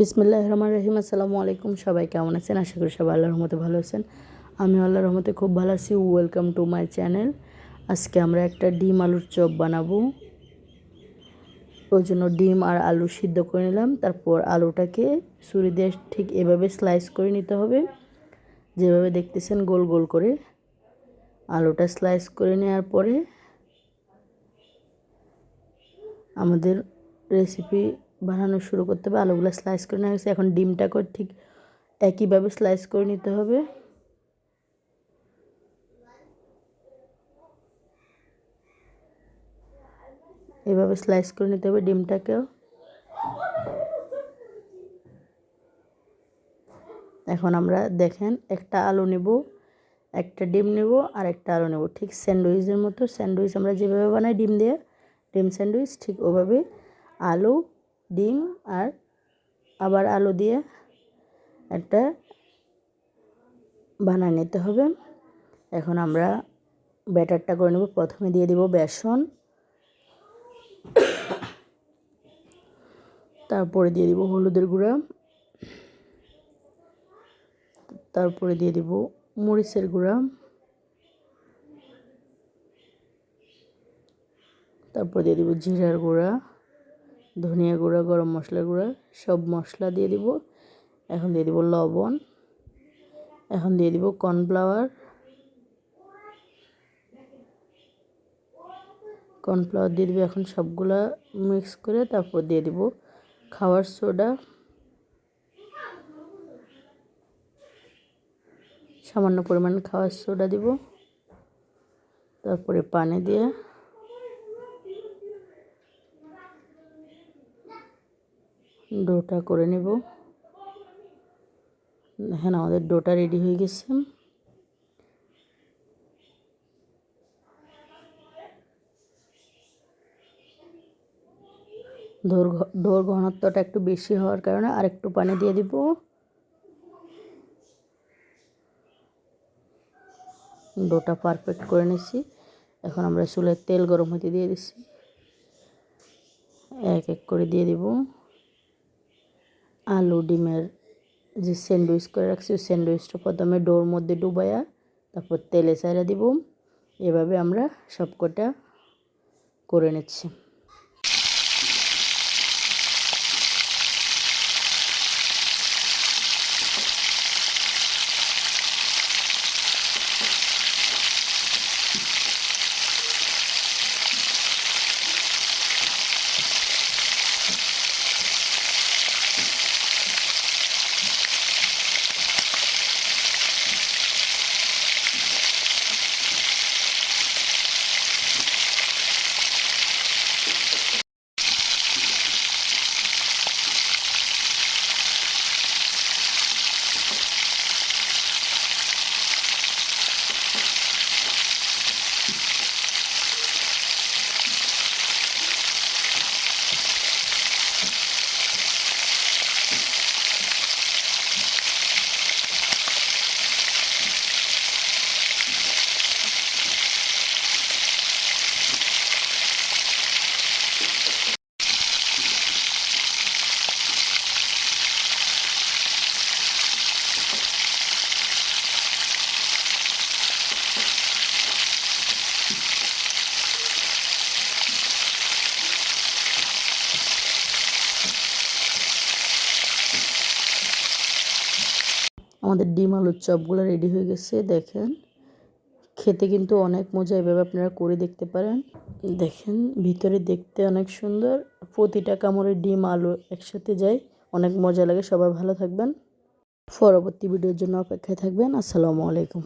বিসমিল্লাহ রহমান রহিম আসসালামু আলাইকুম সবাই কেমন আছেন? আশা করি সবাই আল্লাহর রহমতে ভালো আছেন। আমি আল্লাহর রহমতে খুব ভালো আছি। ওয়েলকাম টু মাই চ্যানেল আজকে আমরা একটা ডিম আলুর চপ বানাবো। ওই জন্য ডিম আর আলু সিদ্ধ করে নিলাম। তারপর আলুটাকে ছুরি দিয়ে ঠিক এভাবে স্লাইস করে নিতে হবে। যেভাবে দেখতেছেন গোল গোল করে। আলুটা স্লাইস করে নেওয়ার পরে আমাদের রেসিপি বানানো শুরু করতে হবে। আলুগুলো স্লাইস করে নেওয়া হয়েছে। এখন ডিমটাকে ঠিক একইভাবে স্লাইস করে নিতে হবে। এভাবে স্লাইস করে নিতে হবে ডিমটাকেও। এখন আমরা দেখেন একটা আলু নেব, একটা ডিম নেব আর একটা আলু নেব। ঠিক স্যান্ডউইচের মতো স্যান্ডউইচ আমরা যেভাবে বানাই ডিম দিয়ে, ডিম স্যান্ডউইচ ঠিক ওভাবে। আলু ডিম আর আবার আলু দিয়ে একটা বানিয়ে নিতে হবে। এখন আমরা ব্যাটারটা করে নেব। প্রথমে দিয়ে দিব বেসন। তারপরে দিয়ে দিব হলুদের গুঁড়া। তারপরে দিয়ে দিব মরিচের গুঁড়া। তারপর দিয়ে দিব জিরার গুঁড়া। ধনিয়া গুঁড়া, গরম মশলা গুঁড়া, সব মশলা দিয়ে দিব। এখন দিয়ে দিব লবণ। এখন দিয়ে দিব কর্নফ্লাওয়ার। কর্নফ্লাওয়ার দিয়ে দিব এখন সবগুলা মিক্স করে তারপর দিয়ে দিব খাওয়ার সোডা। সামান্য পরিমাণ খাওয়ার সোডা দিব। তারপরে পানি দিয়ে ডোটা করে নেব। হ্যাঁ আমাদের ডোটা রেডি হয়ে গেছে। ডোর ডোর ঘনত্বটা একটু বেশি হওয়ার কারণে আর একটু পানি দিয়ে দিব। ডোটা পারফেক্ট করে নিছি এখন আমরা চুলের তেল গরম হতে দিয়ে দিচ্ছি। এক এক করে দিয়ে দিব। আলু ডিমের যে স্যান্ডউইচ করে রাখছি স্যান্ডউইচটা প্রথমে ডোর মধ্যে ডুবাইয়া তারপর তেলে চাইরা দিব। এভাবে আমরা সবকটা করে নিচ্ছি। আমাদের ডিম আলুর চপগুলো রেডি হয়ে গেছে, দেখেন। খেতে কিন্তু অনেক মজা এভাবে আপনারা করে দেখতে পারেন। দেখেন, ভিতরে দেখতে অনেক সুন্দর। প্রতিটা কামড়ে ডিম, আলু একসাথে যায়, অনেক মজা লাগে। সবাই ভালো থাকবেন। পরবর্তী ভিডিওর জন্য অপেক্ষায় থাকবেন। আসসালামু আলাইকুম।